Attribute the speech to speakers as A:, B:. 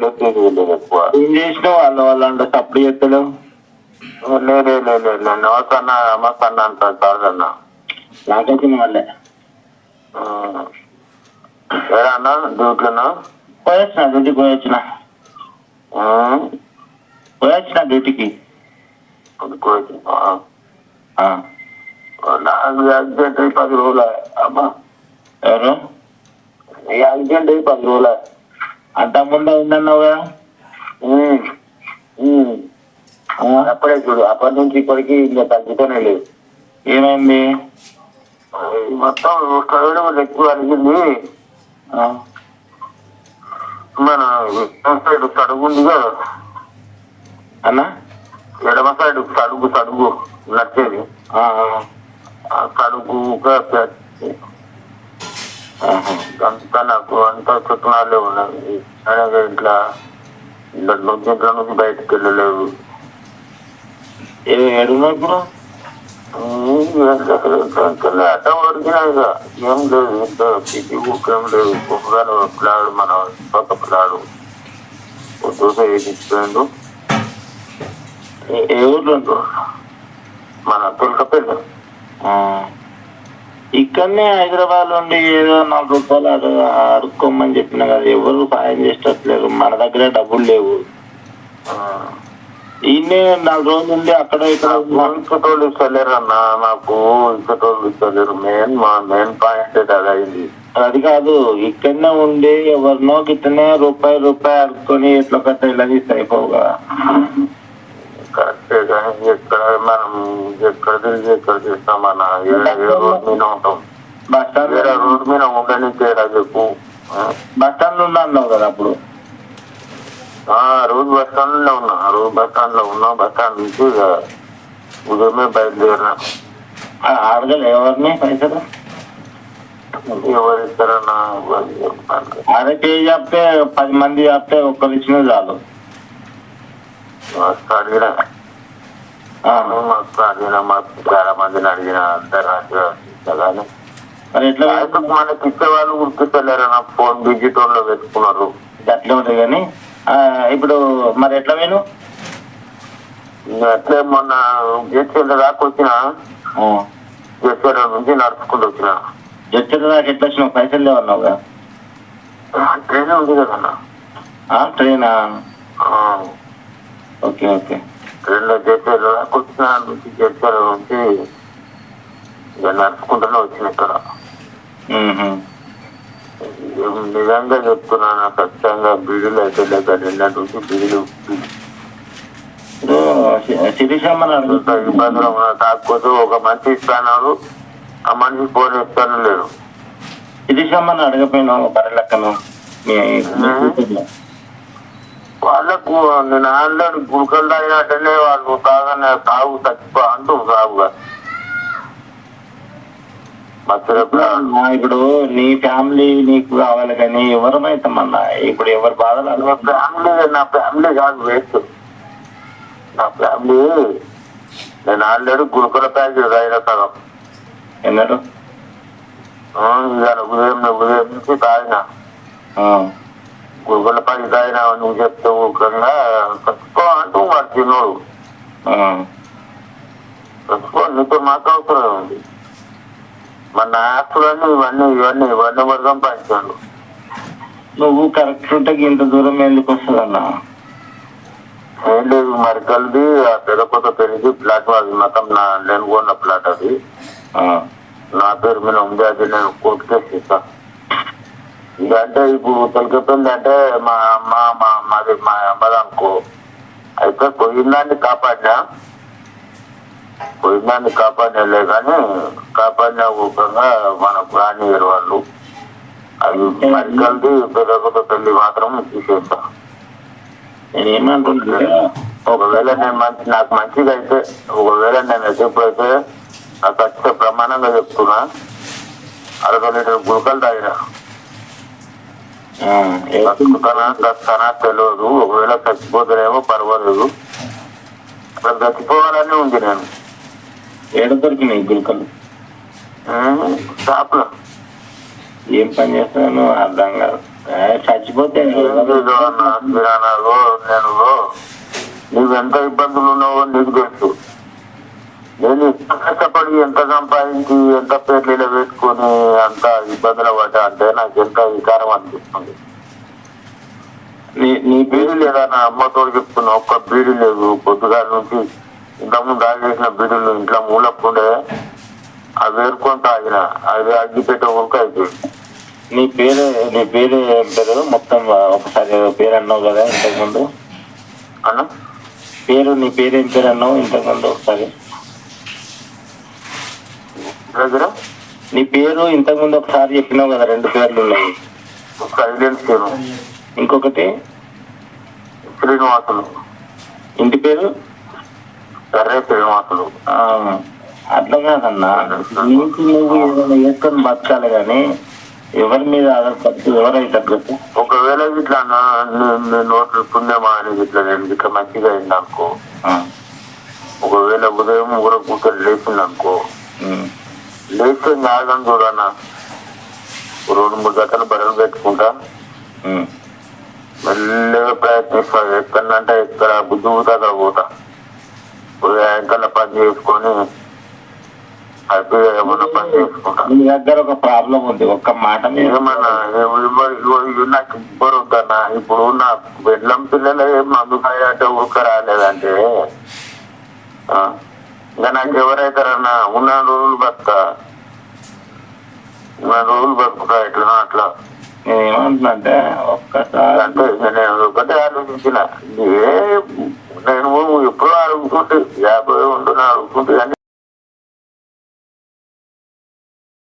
A: లేదు లేదు ఎక్కువ
B: ఏం చేసినావు వాళ్ళ వాళ్ళంటే సప్పుడు చేస్తలేవు
A: లేదు లేదు లేదు నమస్తన్న నమస్తన్న అంటారు కాదన్న.
B: నాకైతే వాళ్ళే
A: ఏడా అన్న డ్యూటీలోనా?
B: పోయొచ్చిన డ్యూటీకి పోయొచ్చిన. పోయొచ్చిన డ్యూటీకి.
A: యాక్సిడెంట్ అయ్యి పది రోజులు అమ్మా.
B: ఎవరు?
A: యాక్సిడెంట్ అయ్యి పది రోజులు
B: అంత ముందే ఉందన్నావు కదా?
A: అప్పుడే చూడు అప్పటి నుంచి ఇప్పటికి ఇంకా తగ్గుతూనే లేదు.
B: ఏమైంది?
A: మొత్తం కరోనా ఎక్కువ అడిగింది మన సైడ్ సడుగు ఉంది కదా.
B: అన్నా?
A: ఎడమ సైడ్ సడుగు సడుగు నచ్చేది
B: ఆహా.
A: అంతా నాకు అంతా చుట్టనాలే ఉన్నాయి. అలాగే ఇట్లా ఇంట్లో నుంచి ఇంట్లో నుంచి బయటకు వెళ్ళలేవు.
B: ఏ- ఏడున్నావు ఇప్పుడు
A: అట్ట వరకినా ఏం లేదు. ఇంట్లో పిచ్చి ఊకేం లేదు. కుక్కగానే పిల్లాడు మన పక్క పిల్లాడు. దోశ వేసిపోయిండు
B: ఏ- ఊర్లో
A: మన తులకపల్లి.
B: ఇక్కడనే హైదరాబాద్ నుండి ఏదో నాలుగు రూపాయలు అడు అడుక్కోమని చెప్పిన కదా ఎవరు సాయం చేసేటట్లేరు మన దగ్గర డబ్బులు లేవు. ఈయనే నాలుగు రోజులు ఉండి అక్కడ ఇక్కడ.
A: ఇంకటోళ్ళు ఇస్తలేరు అన్న నాకు ఇంకటోళ్ళు ఇస్తలేరు. మెయిన్ మా మెయిన్ పాయింట్ అది అయింది.
B: అది కాదు ఇక్కడనే ఉండి ఎవరినో గిట్టనే రూపాయి రూపాయి అడుక్కొని ఎట్లా కట్ట ఇలా తీస్తే అయిపోవు కదా.
A: ఎక్కడ మనం ఎక్కడ తిరిగి ఎక్కడ చేస్తామన్న రోడ్ మీద ఉంటాం.
B: బస్ స్టాండ్
A: రోడ్ మీద ఉండని తేడా చెప్పు?
B: బస్ స్టాండ్లో అన్నావు కదా అప్పుడు?
A: రోజు బస్ స్టాండ్లో ఉన్నా రోజు బస్ స్టాండ్లో ఉన్నా బస్ స్టాండ్ నుంచి ఉదయమే బయలుదేరినా.
B: అడగలే ఎవరిని పైసలు?
A: ఎవరు ఇస్తారన్న.
B: అరే చెప్తే పది మంది చెప్తే ఒక్కరు ఇచ్చిన చాలు.
A: అడిగిన చాలా మందిని అడిగిన కానీ
B: మరి ఎట్లా
A: మనకి ఇచ్చే వాళ్ళు గుర్తిస్తలేరన్న ఫోన్ డిజిటల్లో పెట్టుకున్నారు.
B: అట్లా ఉంటుంది కానీ ఇప్పుడు మరి ఎట్లా వేను
A: అట్లే మొన్న జడ్చర్ల దాకా వచ్చిన. జడ్చర్ల నుంచి నడుచుకుంటూ వచ్చిన.
B: జడ్చర్ దాకా ఎట్లా వచ్చినావు? పైసలు లేవన్నావు
A: ట్రైన్ ఉంది కదన్న
B: ట్రైనా? Okay okay.
A: లో జడ్చర్ల వచ్చిన నుంచి జడ్చర్ల నుంచి ఇక నడుచుకుంటూనే వచ్చిన ఇక్కడ. నిజంగా చెప్తున్నాను ఖచ్చితంగా బీడీలు అయితే లేక నిన్నటి నుంచి బీడీలు ఇబ్బందులు కాకపోతే ఒక మనిషి ఇస్తాను ఆ మనిషి ఫోన్ ఇస్తాను లేదు
B: శిరీష్ అమ్మని అడగపోయినావు బర్రె లెక్కను మీ మీ కూతుర్లో.
A: వాళ్ళకు నేను ఆన్లైన్ గుడికలు తాగినట్టనే వాళ్ళు తాగనే తాగు తక్కువ అంటూ
B: ఆ, ఇప్పుడు నీ ఫ్యామిలీ నీకు కావాలి కానీ ఎవరమైతామన్నా ఇప్పుడు ఎవరి బాధలు
A: ఫ్యామిలీ నా ఫ్యామిలీ కాదు వేస్ట్. నా ఫ్యామిలీ నేను ఆల్రెడీ గురుకుల ప్యాకెట్ తాగిన సగం.
B: ఎన్నడు
A: ఇవాళ ఉదయం ఉదయం నుంచి తాగిన. ప్యాకెట్ తాగిన నువ్వు చెప్తే ఊకంగా తక్కువ అంటూ వాడు
B: ఆ.
A: తక్కువ నీతో మాకు అవసరం ఉంది మన ఆస్తులన్నీ ఇవన్నీ ఇవన్నీ ఇవన్నీ మరి సంపాదించాడు
B: నువ్వు కరెక్ట్ ఉంటే ఇంత దూరం ఎందుకు వస్తుందన్నా
A: ఏం లేదు మరి కలిపి ఆ పెదకొత్త పెరిగి ప్లాట్ అది మొత్తం నా నేను కొన్న ప్లాట్ అది నా పేరు మీద ఉంది అది నేను కోర్టు కేసు ఇస్తా ఇక అంటే ఇప్పుడు తొలగిపోయింది అంటే మా అమ్మ మా మాది మా అమ్మది అనుకో అయితే పోయిందాన్ని కాపాడినా? పోయిందాన్ని కాపాడలే కానీ కాపాడిన ఊకంగా మన ప్రాణి వాళ్ళు. అది మరి కలిపి పెదకొత్త పెళ్ళి మాత్రం తీసేస్తా.
B: నేను ఏమంటున్నా
A: ఒకవేళ నేను మంచి నాకు మంచిగా అయితే ఒకవేళ నేను ఎప్పుడైతే నాకు ఖచ్చిత ప్రమాణంగా చెప్తున్నా అరవై లీటర్ గుళకలు తాగిన. బతుకుతానా చస్తానా తెలియదు ఒకవేళ చచ్చిపోతేనేమో పర్వాలేదు. అసలు చచ్చిపోవాలని ఉంది నేను.
B: ఏడ దొరికినాయి గుల్కలు?
A: షాప్లో.
B: ఏం పని చేస్తాను అర్థం కాదు. చచ్చిపోతే
A: నేను నీకు ఎంత ఇబ్బందులు ఉన్నావో నీకు తెలుసు. నేను కష్టపడి ఎంత సంపాదించి ఎంత పేర్లు ఇలా పెట్టుకొని అంత ఇబ్బందులు పడ్డా అంటే నాకు ఎంత వికారం అనిపిస్తుంది.
B: నీ నీ
A: బీడీ లేదా నా అమ్మతో చెప్తున్నా ఒక్క బీడీ లేదు. పొద్దుగాల నుంచి ఇంతకుముందు ఆగేసిన బీడీలు ఇంట్లో మూలకుండే అవి వేరుకొని తాగిన అది అగ్గిపెట్టే ఉడక అయిపోయింది.
B: నీ పేరు నీ పేరు ఏం పేరు? మొత్తం ఒకసారి పేరు అన్నావు కదా ఇంతకుముందు?
A: అన్న?
B: పేరు నీ పేరు ఏం పేరు అన్నావు ఇంతకుముందు ఒకసారి?
A: దగ్గర
B: నీ పేరు ఇంతకుముందు ఒకసారి చెప్పినావు కదా రెండు పేర్లు ఉన్నాయి.
A: సైలెన్స్ చేయను
B: ఇంకొకటి
A: శ్రీనివాసులు.
B: ఇంటి పేరు?
A: సరే శ్రీనివాసులు.
B: అట్లా కాదన్నా. నీకు నువ్వు ఏదైనా వేసుకొని బతకాలి కానీ ఎవరి మీద ఆధారపడుతూ ఎవరైతే
A: ఒకవేళ ఇట్లా నోట్లు పుణ్యమా అని ఇట్లా నేను ఇట్లా మంచిగా అయింది అనుకో ఒకవేళ ఉదయం ఊర కూర్చొని లేచింది అనుకో లేస్తే న్యాయం చూడన్నా రెండు మూడు గంటలు బరువు పెట్టుకుంటా. మెల్లగా ప్రయత్నిస్తా. ఎక్కడంటే ఎక్కడ బుద్ధి పోతే. అక్కడ పోతా సాయంకాలం పని చేసుకొని హ్యాపీగా ఏమన్నా పని చేసుకుంటా.
B: నీ దగ్గర ఒక ప్రాబ్లం ఉంది. ఒక్క మాట మీద
A: ఏమన్నా? నాకు ఇబ్బరు ఇప్పుడు నా బెల్లం పిల్లలు ఏం అందుకాయ అంటే ఊరిక రాలేదంటే ఆ, ఇంకా నాకు ఎవరైతారన్నా ఉన్న రోజులు బతుక. ఉన్న రోజులు బతుకుతా ఎట్లా అట్లా.
B: ఏమంటున్నా ఒక్కసారి
A: అంటే నేను ఒకటే ఆలోచించిన. ఏ నేను ఎప్పుడో అడుగుతుంటే యాభై ఉండు అడుగుతుంటే